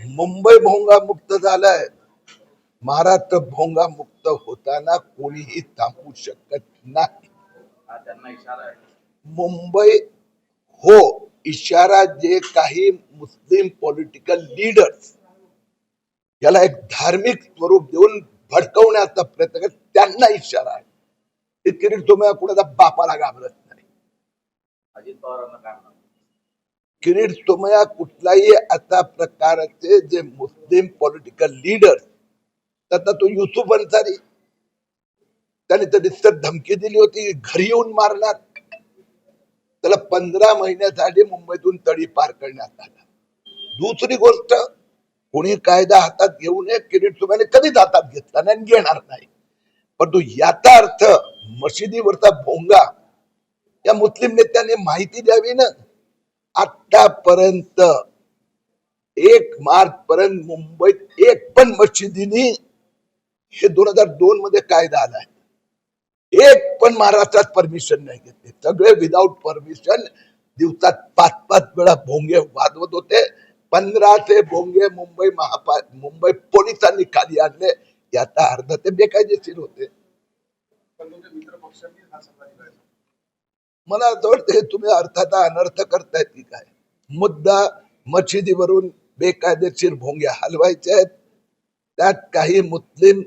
मुंबई भोंगा मुक्त झालाय. महाराष्ट्र भोंगा मुक्त होताना कोणीही थांबू शकत नाही. मुंबई हो इशारा जे काही मुस्लिम पॉलिटिकल लीडर्स याला एक धार्मिक स्वरूप देऊन भडकवण्याचा प्रयत्न करत त्यांना इशारा आहे. किरीट तुम्हाला कुणाचा बापाला घाबरत नाही. अजित पवारांना काय किरीट सोमया कुठलाही असा प्रकारचे जे मुस्लिम पॉलिटिकल लीडर त्यातला तो युसुफ अन्सारी त्याने तर नुसतं धमकी दिली होती घरी येऊन मारणार. त्याला पंधरा महिन्यासाठी मुंबईतून तडी पार करण्यात आला. दुसरी गोष्ट कोणी कायदा हातात घेऊ नये किरीट सोमयाने कधीच हातात घेतला नाही आणि घेणार नाही. परंतु याचा अर्थ मशिदीवरचा भोंगा या मुस्लिम नेत्याने माहिती द्यावी ना? आतापर्यंत एक मार्च पर्यंत मुंबईत एक पण मशिदीनी हे दोन हजार दोन मध्ये कायदा आलाय. एक पण महाराष्ट्रात परमिशन नाही घेतले. सगळे विदाऊट परमिशन दिवसात पाच पाच वेळा भोंगे वाजवत होते. पंधराशे भोंगे मुंबई महापा मुंबई पोलिसांनी खाली आणले. याचा अर्थ ते बेकायदेशीर होते. मला असं वाटतं हे तुम्ही अर्थाचा अनर्थ करतायत की काय? मुद्दा मशिदीवरून बेकायदेशीर भोंगे हलवायचे आहेत. त्यात काही मुस्लिम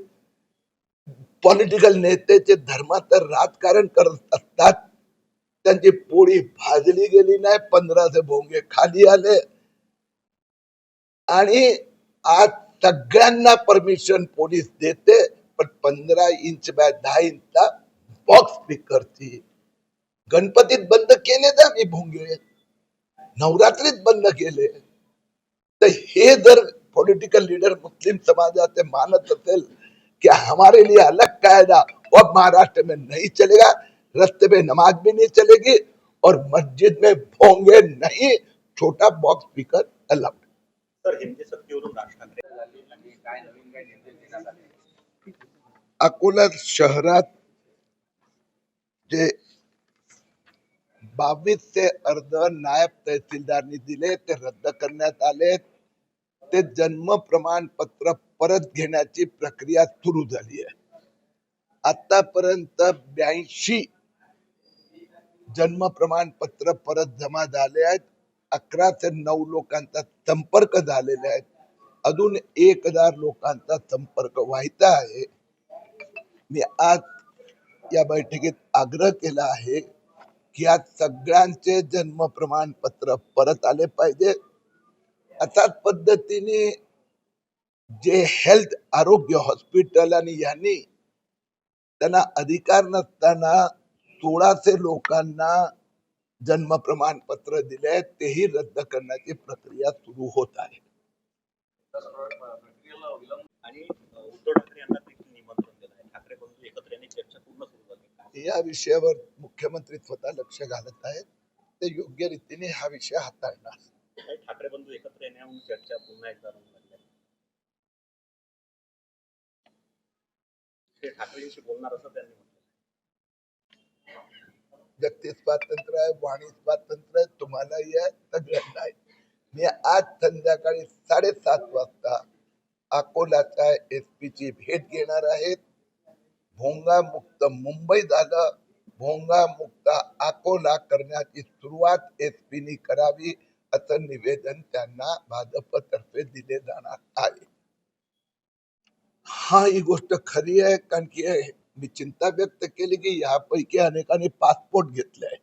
पॉलिटिकल नेत्याचे धर्मांतर राजकारण करत असतात. त्यांची पोळी भाजली गेली नाही पंधराशे भोंगे खाली आले. आणि आज सगळ्यांना परमिशन पोलीस देते पण पंधरा इंच बाय दहा इंचचा बॉक्स स्पीकरची गणपतीत बंद केले ना मी भोंगे नवरात्रीत बंद केले. तर हे जर पॉलिटिकल लीडर मुस्लिम समाजाचे मानत असेल कि हमारे लिए अलग कायदा और महाराष्ट्र में नहीं चलेगा रस्ते पे नमाज़ भी नहीं चलेगी और मस्जिद में भोंगे नहीं छोटा बॉक्स स्पीकर अलाउड तर हिंदी सक्तीवरून बावीसचे अर्ज नायब तहसीलदारनी दिले ते रद्द करण्यात आले. ते जन्म प्रमाणपत्र परत घेण्याची प्रक्रिया सुरू झाली आहे. आतापर्यंत ब्याऐंशी जन्म प्रमाणपत्र परत जमा झाले आहेत. अकरा ते नऊ लोकांचा संपर्क झालेला आहे. अजून एक हजार लोकांचा संपर्क व्हायचा आहे. मी आज या बैठकीत आग्रह केला आहे की आज सगळ्यांचे जन्म प्रमाणपत्र परत आले पाहिजे. अशाच पद्धतीने जे हेल्थ आरोग्य हॉस्पिटल आणि यांनी त्यांना अधिकार नसताना सोळाशे लोकांना जन्म प्रमाणपत्र दिले तेही रद्द करण्याची प्रक्रिया सुरू होत आहे? या विषयावर मुख्यमंत्री स्वतः लक्ष घालत आहेत ते योग्य रीतीने हा विषय हाताळणार. ठाकरे बंधू एकत्र येण्याहून चर्चा पुन्हा एकदा रंग लागली आहे. ते ठाकरेंशी बोलणार असं त्यांनी म्हटलं व्यक्ती स्वातंत्र्य आहे वाणी स्वातंत्र्य आहे तुम्हालाही आहे सगळ्यांना आहे मी आज संध्याकाळी साडेसात वाजता अकोल्याच्या एस ची भेट घेणार आहेत भोंगा मुक्त मुंबई झालं भोंगा मुक्ता अकोला करण्याची सुरुवात एस नी करावी असं निवेदन त्यांना भाजपतर्फे दिले जाणार आहे. हा ही गोष्ट खरी आहे कारण की मी चिंता व्यक्त केली की यापैकी अनेकांनी पासपोर्ट घेतले आहेत.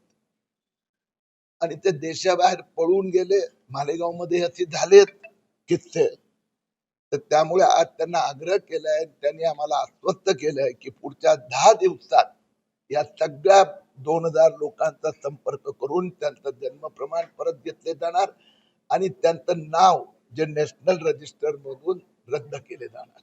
आणि ते देशाबाहेर पळून गेले मालेगावमध्ये असे झालेत किस्से. तर त्यामुळे आज त्यांना आग्रह केलाय त्यांनी आम्हाला आश्वस्त केलंय की पुढच्या दहा दिवसात या सगळ्या दोन हजार लोकांचा संपर्क करून त्यांचं जन्म प्रमाण परत घेतले जाणार आणि त्यांचं नाव जे नॅशनल रजिस्टर मधून रद्द केले जाणार.